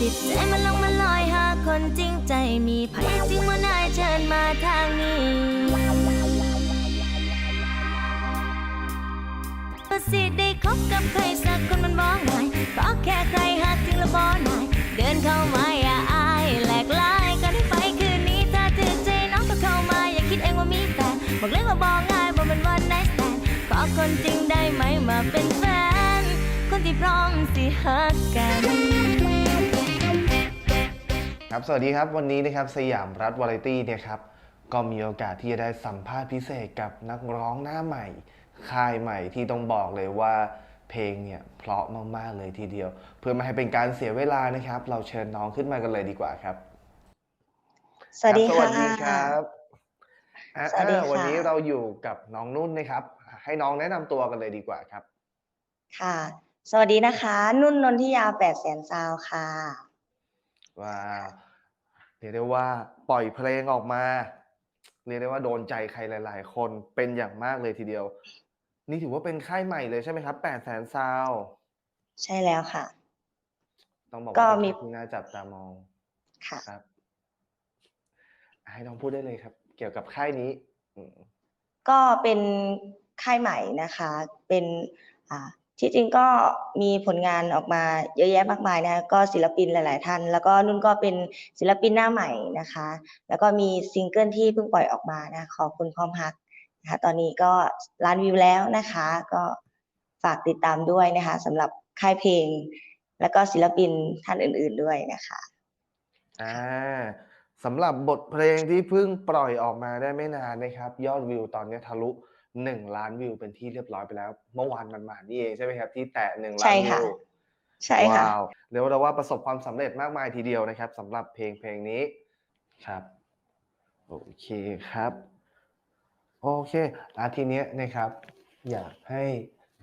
จิตใจมันลงมันลอยหาคนจริงใจมีไผจริงว่านายเชิญมาทางนี้ก็สิได้คบกับใครสักคนมันบอกง่ายก็แค่ใครหักจริงและบอกนายเดินเข้ามาอย่าอายแหลกลายก็ได้ไปคืนนี้ถ้าถึงใจน้องก็เข้ามาอย่าคิดเองว่ามีแฟนบอกเลยว่าบอกง่ายบอกมันวันไนสแตนขอคนจริงได้ไหมมาเป็นแฟน คนที่พร้อมสิหักกัน ครับ สวัสดีครับ วันนี้นะครับสยามรัฐวาไรตี้เนี่ยครับ ก็มีโอกาสที่จะได้สัมภาษณ์พิเศษกับนักร้องหน้าใหม่ ค่ายใหม่ที่ต้องบอกเลยว่าเพลงเนี่ยเพราะมาก ๆ เลยทีเดียว เพื่อไม่ให้เป็นการเสียเวลานะครับ เราเชิญน้องขึ้นมากันเลยดีกว่าครับสวัสดีครับค่ะ สวัสดีครับอะสวัสดีอะค่ะ วันนี้เราอยู่กับน้องนุ่นนะครับ ให้น้องแนะนำตัวกันเลยดีกว่าครับ ค่ะ สวัสดีนะคะ นุ่นนนทิยาแปดแสนซาวค่ะ ว่าเรียกได้ว่าปล่อยเพลงออกมา เรียกได้ว่าโดนใจใครหลาย ๆ คนเป็นอย่างมากเลยทีเดียว นี่ถือว่าเป็นค่ายใหม่เลยใช่ไหมครับแปดแสนซาวใช่แล้วค่ะ ต้องบอกก็ว่าเป็นมีค่ายที่น่าจับตามองค่ะ ครับ ให้น้องพูดได้เลยครับ เกี่ยวกับค่ายนี้อืมก็เป็นค่ายใหม่นะคะ เป็นอ่า ที่จริงก็มีผลงานออกมาเยอะแยะมากมายนะคะก็ศิลปินหลาย ๆ ท่าน แล้วก็นุ่นก็เป็นศิลปินหน้าใหม่นะคะ แล้วก็มีซิงเกิลที่เพิ่งปล่อยออกมานะขอบคุณความฮักนะคะตอนนี้ก็ล้านวิวแล้วนะคะ ก็ฝากติดตามด้วยนะคะสำหรับค่ายเพลง แล้วก็ศิลปินท่านอื่น ๆ ด้วยนะคะอ่าสำหรับบทเพลงที่เพิ่งปล่อยออกมาได้ไม่นานนะครับ ยอดวิวตอนนี้ทะลุ หนึ่งล้านวิวเป็นที่เรียบร้อยไปแล้ว เมื่อวานมันมานี่เองใช่ไหมครับ ที่แตะหนึ่งล้าใช่นค่ะวิวใช่ค่ะว้าวเรียกได้ว่าประสบความสำเร็จมากมายทีเดียวนะครับสำหรับเพลงเพลงนี้ครับโอเคครับโอเคอาทีเนี้ยนะครับ อยากให้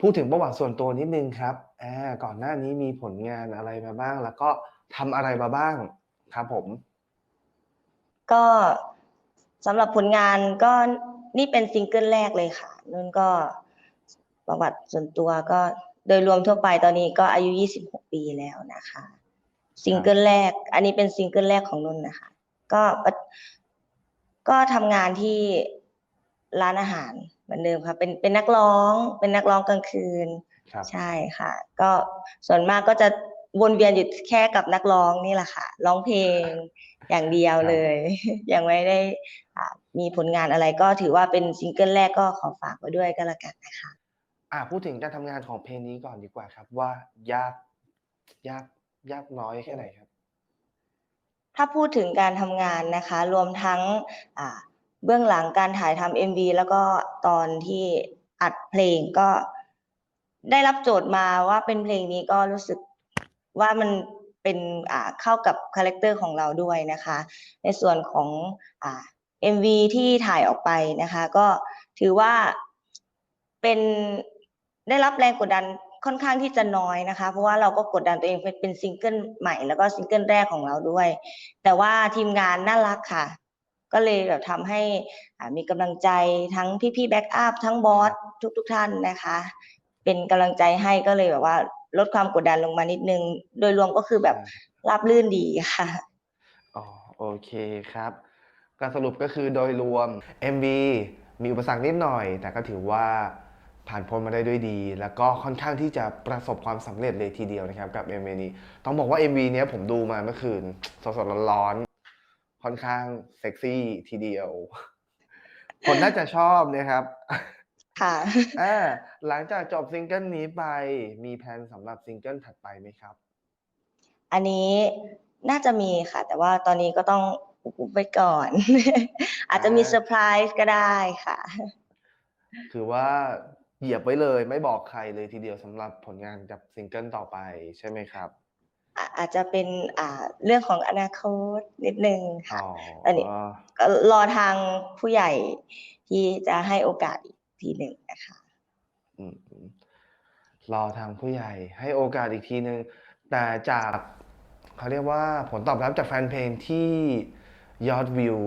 พูดถึงประวัติส่วนตัวนิดนึงครับอ่าก่อนหน้านี้มีผลงานอะไรมาบ้าง แล้วก็ทำอะไรมาบ้างครับผม ก็สำหรับผลงานก็ นี่เป็นซิงเกิลแรกเลยค่ะนุ่นก็ประวัติส่วนตัวก็โดยรวมทั่วไปตอนนี้ก็อายุ 26 ปีแล้วนะคะ ซิงเกิลแรก อันนี้เป็นซิงเกิลแรกของนุ่นนะคะ ก็ปะก็ทำงานที่ร้านอาหารเหมือนเดิมค่ะเป็นเป็นนักร้อง เป็นนักร้องกลางคืนครับใช่ค่ะ ก็ส่วนมากก็จะวนเวียนอยู่แค่กับนักร้องนี่แหละค่ะ ร้องเพลงอย่างเดียวเลย ยังไม่ได้อ่า มีผลงานอะไรก็ถือว่าเป็นซิงเกิลแรกก็ขอฝากไว้ด้วยก็แล้วกันนะคะอ่าพูดถึงการทำงานของเพลงนี้ก่อนดีกว่าครับ ว่ายากยากยากน้อยแค่ไหนครับ ถ้าพูดถึงการทำงานนะคะ รวมทั้งอ่าเบื้องหลังการถ่ายทำเอ็มวีแล้วก็ตอนที่อัดเพลงก็ได้รับโจทย์มาว่าเป็นเพลงนี้ก็รู้สึกว่ามันเป็นอ่าเข้ากับคาแรคเตอร์ของเราด้วยนะคะ ในส่วนของอ่า MV ที่ถ่ายออกไปนะคะ ก็ถือว่าเป็นได้รับแรงกดดันค่อนข้างที่จะน้อยนะคะ เพราะว่าเราก็กดดันตัวเองเป็นเป็นซิงเกิลใหม่แล้วก็ซิงเกิลแรกของเราด้วย แต่ว่าทีมงานน่ารักค่ะ ก็เลยแบบทำให้อ่ามีกำลังใจทั้งพี่ๆแบ็กอัพทั้งบอสทุกๆท่านนะคะ เป็นกำลังใจให้ก็เลยแบบว่าลดความกดดันลงมานิดนึง โดยรวมก็คือแบบราบลื่นดีค่ะ อ๋อโอเคครับ ก็สรุปก็คือโดยรวม MV มีอุปสรรคนิดหน่อย แต่ก็ถือว่าผ่านพ้นมาได้ด้วยดี แล้วก็ค่อนข้างที่จะประสบความสำเร็จเลยทีเดียวนะครับกับ MV นี้ ต้องบอกว่า MV เนี้ยผมดูมาเมื่อคืนสดๆร้อนๆค่อนข้างเซ็กซี่ทีเดียว คนน่าจะชอบนะครับ ค่ะอ่าหลังจากจบซิงเกิลนี้ไปมีแผนสำหรับซิงเกิลถัดไปไหมครับ อันนี้น่าจะมีค่ะ แต่ว่าตอนนี้ก็ต้อง อุบไว้ก่อน อาจจะมีอ่าเซอร์ไพรส์ก็ได้ค่ะ คือว่าเหยียบไว้เลยไม่บอกใครเลยทีเดียวสำหรับผลงานกับซิงเกิลต่อไปใช่ไหมครับอะอาจจะเป็นอ่าเรื่องของอนาคตนิดนึงอ๋ค่ะออันนี้ก็รอทางผู้ใหญ่ที่จะให้โอกาสอีกทีหนึ่งนะคะอืมอืมรอทางผู้ใหญ่ให้โอกาสอีกทีนึงแต่จากเขาเรียกว่าผลตอบรับจากแฟนเพลงที่ ยอดวิว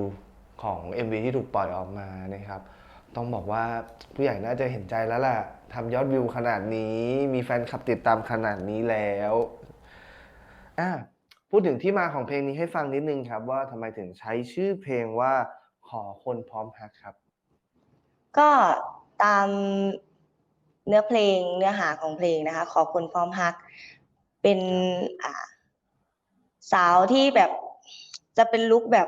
ของ MV ที่ถูกปล่อยออกมานะครับ ต้องบอกว่าผู้ใหญ่น่าจะเห็นใจแล้วแหละทำยอดวิวขนาดนี้ มีแฟนคลับติดตามขนาดนี้แล้วอะพูดถึงที่มาของเพลงนี้ให้ฟังนิดนึงครับ ว่าทำไมถึงใช้ชื่อเพลงว่าขอคนพร้อมฮักครับ ก็ตามเนื้อเพลงเนื้อหาของเพลงนะคะ ขอคนพร้อมฮัก เป็นอ่าสาวที่แบบจะเป็นลุคแบบ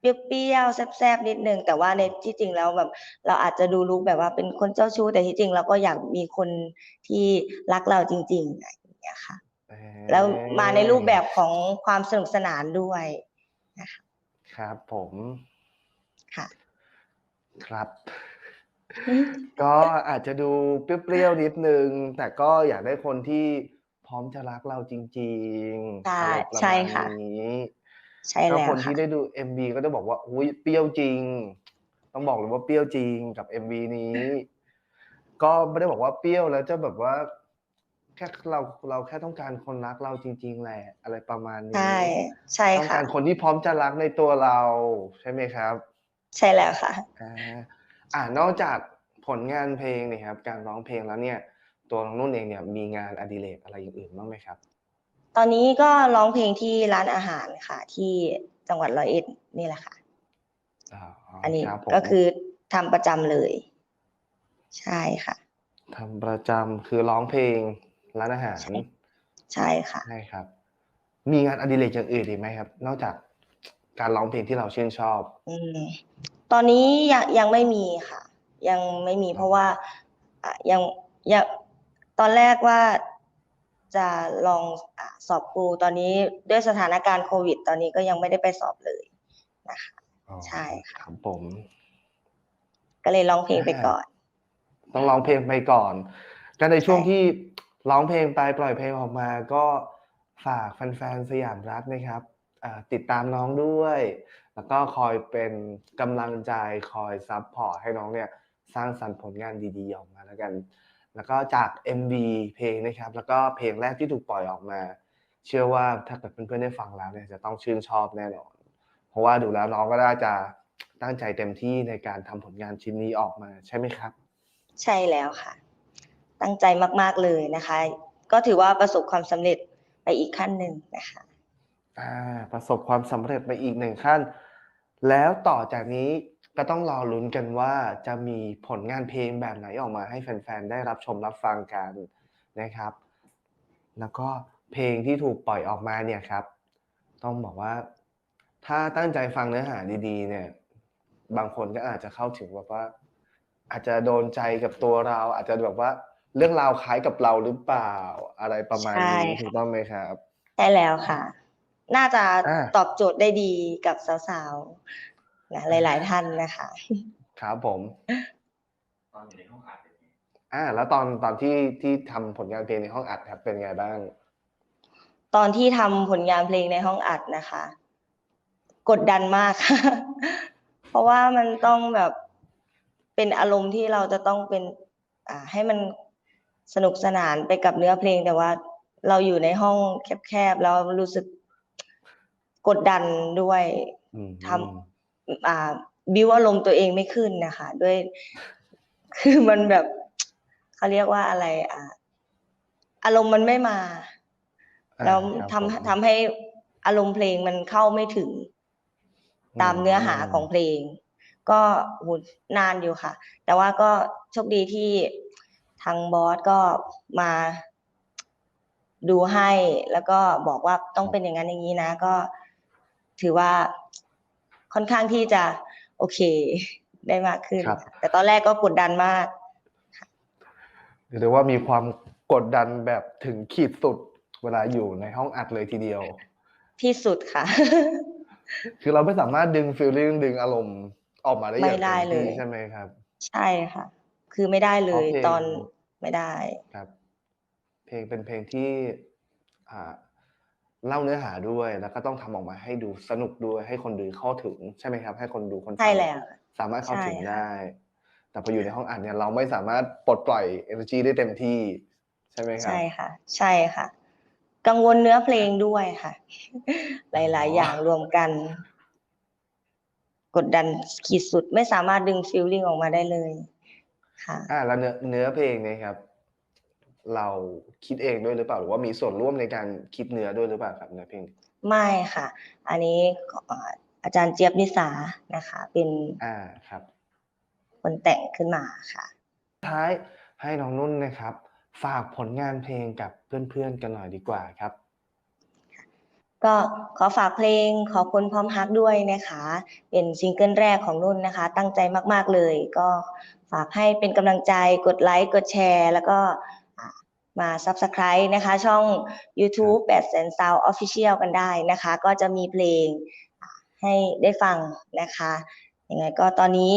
เปรี้ยวๆแซ่บๆนิดนึงแต่ว่าในที่จริงแล้วแบบ เราอาจจะดูลุคแบบว่าเป็นคนเจ้าชู้แต่ที่จริงเราก็อยากมีคนที่รักเราจริงๆอะไรอย่างเงี้ยค่ะ แล้วมาในรูปแบบของความสนุกสนานด้วยครับผมค่ะ ครับ ก็อาจจะดูเปรี้ยวๆนิดนึง แต่ก็อยากได้คนที่พร้อมจะรักเราจริงๆใช่อะไรประใช่มาณค่ะนี้ ใช่ก็แล้วคนค่ะที่ได้ดู MV ก็จะบอกว่าอุ้ยเปรี้ยวจริง ต้องบอกเลยว่าเปรี้ยวจริงกับ MV นี้ ก็ไม่ได้บอกว่าเปรี้ยวแล้วจะแบบว่า แค่เราเราแค่ต้องการคนรักเราจริง ๆแหละอะไรประมาณนี้ใช่ใช่ต้องค่ะการคนที่พร้อมจะรักในตัวเรา ใช่ไหมครับ ใช่แล้วค่ะอ่าอ่านอกจากผลงานเพลงเนี่ยครับ การร้องเพลงแล้วเนี่ย ตัวน้องนุ่นเองเนี่ยมีงานอดิเรกอะไรอย่างอื่นบ้างไหมครับ ตอนนี้ก็ร้องเพลงที่ร้านอาหารค่ะ ที่จังหวัดร้อยเอ็ดนี่แหละค่ะอ๋ออันนี้ครับผมก็คือทำประจำเลย ใช่ค่ะทำประจำคือร้องเพลงร้านอาหารใช่ใช่ค่ะใช่ครับ มีงานอดิเรกอย่างอื่นอีกไหมครับ นอกจากการร้องเพลงที่เราชื่นชอบอืมตอนนี้ยังยังไม่มีค่ะ ยังไม่มีครับเพราะว่าอะยังยังตอนแรกว่า จะลองอะสอบครูตอนนี้ด้วยสถานการณ์โควิด ตอนนี้ก็ยังไม่ได้ไปสอบเลยนะคะอ๋อใช่ค่ะครับผม ก็เลยร้องเพลงไปก่อน ต้องร้องเพลงไปก่อนก็ในช่วงใช่ที่ร้องเพลงไปปล่อยเพลงออกมา ก็ฝากแฟนๆสยามรัฐนะครับอ่าติดตามน้องด้วย แล้วก็คอยเป็นกำลังใจคอยซัพพอร์ตให้น้องเนี่ย สร้างสรรค์ผลงานดีๆออกมาแล้วกัน แล้วก็จาก MV เพลงนะครับ แล้วก็เพลงแรกที่ถูกปล่อยออกมา เชื่อว่าถ้าเกิดเพื่อนๆได้ฟังแล้วเนี่ยจะต้องชื่นชอบแน่นอน เพราะว่าดูแล้วน้องก็น่าจะตั้งใจเต็มที่ในการทำผลงานชิ้นนี้ออกมาใช่ไหมครับ ใช่แล้วค่ะ ตั้งใจมากๆเลยนะคะ ก็ถือว่าประสบความสำเร็จไปอีกขั้นหนึ่งนะคะอ่าประสบความสำเร็จไปอีกหนึ่งขั้น แล้วต่อจากนี้ ก็ต้องรอลุ้นกันว่าจะมีผลงานเพลงแบบไหนออกมาให้แฟนๆ ได้รับชมรับฟังกันนะครับ แล้วก็เพลงที่ถูกปล่อยออกมาเนี่ยครับ ต้องบอกว่าถ้าตั้งใจฟังเนื้อหาดีๆ เนี่ย บางคนก็อาจจะเข้าถึงแบบว่า อาจจะโดนใจกับตัวเรา อาจจะแบบว่าเรื่องราวคล้ายกับเราหรือเปล่าอะไรประมาณนี้ใช่ค่ะถูกต้องไหมครับใช่แล้วค่ะ น่าจะอ่าตอบโจทย์ได้ดีกับสาวๆ นะหลาย ๆ ท่านนะคะ ครับผมตอนอยู่ในห้องอัดเป็นไงอ่าแล้วตอนตอนที่ที่ทำผลงานเพลงในห้องอัดครับเป็นไงบ้าง ตอนที่ทำผลงานเพลงในห้องอัดนะคะ กดดันมากค่ะเพราะว่ามันต้องแบบเป็นอารมณ์ที่เราจะต้องเป็น อ่า ให้มันสนุกสนานไปกับเนื้อเพลงแต่ว่าเราอยู่ในห้องแคบๆแล้วรู้สึกกดดันด้วยอืมทำอ่า บิวอารมณ์ตัวเองไม่ขึ้นนะคะ ด้วย คือมันแบบเขาเรียกว่าอะไร อ่า อารมณ์มันไม่มาอ่าแล้วครับทำผมทำให้อารมณ์เพลงมันเข้าไม่ถึง ตามเนื้อหาของเพลง ก็โหนานอยู่ค่ะ แต่ว่าก็โชคดีที่ทางบอสก็มาดูให้แล้วก็บอกว่าต้องเป็นอย่างนั้นอย่างนี้นะ ก็ถือว่า ค่อนข้างที่จะโอเคได้มากขึ้นครับแต่ตอนแรกก็กดดันมากเรียกได้ว่ามีความกดดันแบบถึงขีดสุดเวลาอยู่ในห้องอัดเลยทีเดียว ที่สุดค่ะ คือเราไม่สามารถดึงฟีลลิ่งดึงอารมณ์ออกมาได้อย่างไม่ได้เต็มที่เลยใช่ไหมครับ ใช่ค่ะ คือไม่ได้เลยเพราะเพลงตอนไม่ได้ครับ เพลงเป็นเพลงที่อ่า เล่าเนื้อหาด้วยแล้วก็ต้องทำออกมาให้ดูสนุกด้วยให้คนดูเข้าถึงใช่ไหมครับ ให้คนดูคนฟังใช่แล้วสามารถเข้าถึงใช่ค่ะได้ แต่พออยู่ในห้องอัดเนี่ยเราไม่สามารถปลดปล่อย energy ได้เต็มที่ ใช่ไหมครับใช่ค่ะ ใช่ค่ะ กังวลเนื้อเพลงด้วยค่ะ หลาย ๆ อย่างรวมกัน กดดันขีดสุดไม่สามารถดึงฟีลลิ่งออกมาได้เลย ค่ะ อ่าแล้วเนื้อเนื้อเพลงเนี่ยครับ เราคิดเองด้วยหรือเปล่าหรือว่ามีส่วนร่วมในการคิดเนื้อด้วยหรือเปล่าครับเนื้อเพลงไม่ค่ะ อันนี้อ่าอาจารย์เจี๊ยบนิสานะคะ เป็นอ่าครับ คนแต่งขึ้นมาค่ะ ท้ายให้น้องนุ่นนะครับ ฝากผลงานเพลงกับเพื่อนๆกันหน่อยดีกว่าครับก็ขอฝากเพลงขอคนพร้อมฮักด้วยนะคะ เป็นซิงเกิลแรกของนุ่นนะคะ ตั้งใจมาก ๆเลย ก็ฝากให้เป็นกำลังใจกดไลค์กดแชร์ แล้วก็อ่า มา Subscribe นะคะ ช่อง YouTube 8แสนซาวออฟฟิเชียลกันได้นะคะ ก็จะมีเพลงอ่าให้ได้ฟังนะคะยังไงก็ตอนนี้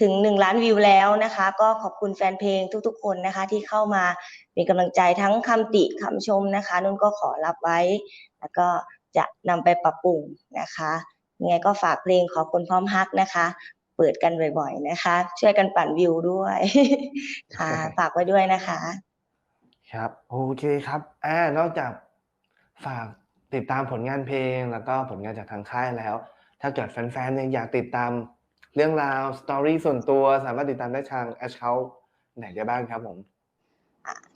ถึง 1 ล้านวิวแล้วนะคะ ก็ขอบคุณแฟนเพลงทุกๆ คนนะคะ ที่เข้ามาเป็นกำลังใจทั้งคำติคำชมนะคะ นุ่นก็ขอรับไว้ แล้วก็จะนำไปปรับปรุงนะคะยังไงก็ฝากเพลงขอคนพร้อมฮักนะคะ เปิดกันบ่อยๆนะคะ ช่วยกันปั่นวิวด้วยค่ะฝากไว้ด้วยนะคะ ครับ โอเคครับอ่านอกจากฝากติดตามผลงานเพลง แล้วก็ผลงานจากทางค่ายแล้ว ถ้าเกิดแฟนๆเนี่ยอยากติดตามเรื่องราวสตอรี่ส่วนตัวสามารถติดตามได้ทางแอชเขาไหนได้บ้างครับผม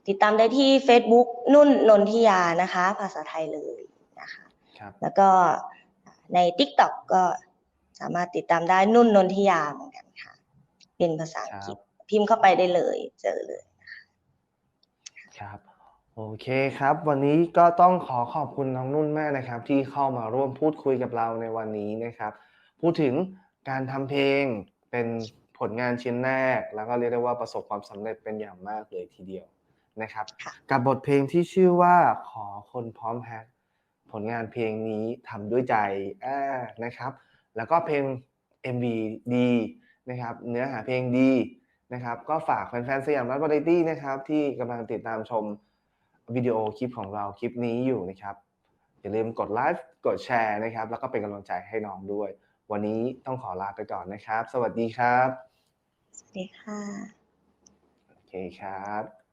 ติดตามได้ที่ Facebook นุ่นนนทิยานะคะ ภาษาไทยเลยนะคะครับแล้วก็ใน TikTok ก็สามารถติดตามได้นุ่นนนทิยาเหมือนกันค่ะ เป็นภาษาอังกฤษพิมพ์เข้าไปได้เลย เจอเลย ครับ โอเคครับ วันนี้ก็ต้องขอขอบคุณน้องนุ่นมากนะครับ ที่เข้ามาร่วมพูดคุยกับเราในวันนี้นะครับ พูดถึงการทำเพลงเป็นผลงานชิ้นแรก แล้วก็เรียกได้ว่าประสบความสำเร็จเป็นอย่างมากเลยทีเดียวนะครับค่ะกับบทเพลงที่ชื่อว่าขอคนพร้อมแฮกผลงานเพลงนี้ทำด้วยใจอ่านะครับ แล้วก็เพลง MV ดีนะครับ เนื้อหาเพลงดี นะครับ ก็ฝากแฟนๆสยามรัฐวาไรตี้นะครับ ที่กำลังติดตามชมวิดีโอคลิปของเราคลิปนี้อยู่นะครับ อย่าลืมกดไลค์กดแชร์นะครับ แล้วก็เป็นกำลังใจให้น้องด้วย วันนี้ต้องขอลาไปก่อนนะครับ สวัสดีครับ สวัสดีค่ะ โอเคครับ